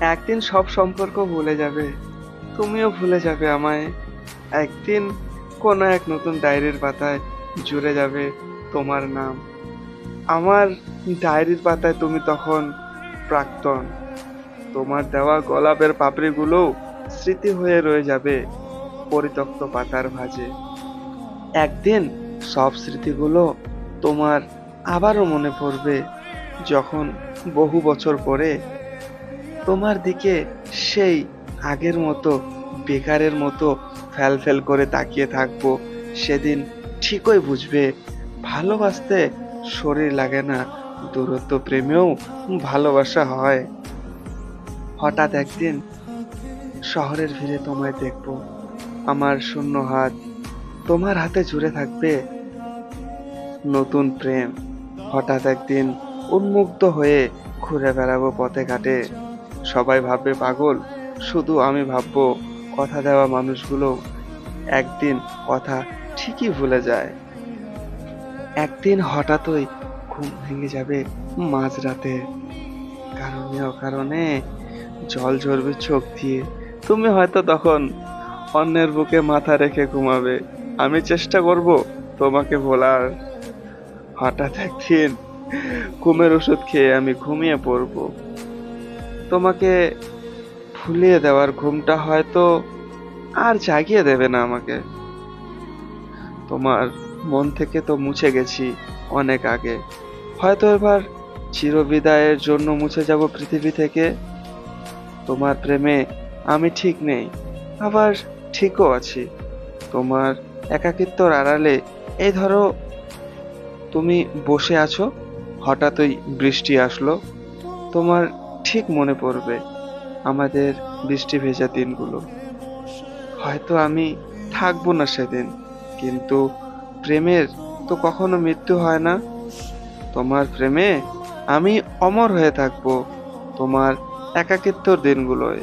একদিন সব সম্পর্ক ভুলে যাবে। তুমিও ভুলে যাবে আমায়। একদিন কোনো এক নতুন ডায়েরির পাতায় জুড়ে যাবে তোমার নাম। আমার ডায়েরির পাতায় তুমি তখন প্রাক্তন। তোমার দেওয়া গোলাপের পাপড়িগুলো স্মৃতি হয়ে রয়ে যাবে পরিত্যক্ত পাতার ভাঁজে। একদিন সব স্মৃতিগুলো তোমার আবারও মনে পড়বে যখন বহু বছর পরে তোমার দিকে সেই আগের মতো, বেকারের মতো ফ্যাল ফ্যাল করে তাকিয়ে থাকব, সেদিন ঠিকই বুঝবে। ভালোবাসতে শরীর লাগে না, দূরত্ব প্রেমেও ভালোবাসা হয়। হঠাৎ একদিন শহরের ভিড়ে তোমায় দেখব, আমার শূন্য হাত তোমার হাতে জুড়ে থাকবে। নতুন প্রেম, হঠাৎ একদিন উন্মুক্ত হয়ে ঘুরে বেড়াবো পথে ঘাটে। সবাই ভাববে পাগল, শুধু আমি ভাববো কথা দেওয়া মানুষগুলো একদিন কথা ঠিকই ভুলে যায়। একদিন হঠাৎই ঘুম ভেঙে যাবে মাঝরাতে। কারণে অকারণে জল ঝরবে চোখ দিয়ে। তুমি হয়তো তখন অন্যের বুকে মাথা রেখে ঘুমাবে। আমি চেষ্টা করব তোমাকে ভোলার। হঠাৎ একদিন ঘুমের ওষুধ খেয়ে আমি ঘুমিয়ে পড়ব। তোমাকে ভুলিয়ে দেওয়ার ঘুমটা হয়তো আর জাগিয়ে দেবে না আমাকে। তোমার মন থেকে তো মুছে গেছি অনেক আগে। হয়তো এবার চিরবিদায়ের জন্য মুছে যাব পৃথিবী থেকে। তোমার প্রেমে আমি ঠিক নেই, আবার ঠিকও আছি। তোমার একাকিত্বর আড়ালে, এই ধরো তুমি বসে আছো, হঠাৎই বৃষ্টি আসলো। তোমার ঠিক মনে পড়বে আমাদের বৃষ্টি ভেজা দিনগুলো। হয়তো আমি থাকব না সেদিন, কিন্তু প্রেমের তো কখনো মৃত্যু হয় না। তোমার প্রেমে আমি অমর হয়ে থাকব তোমার একাকিত্বর দিনগুলোয়।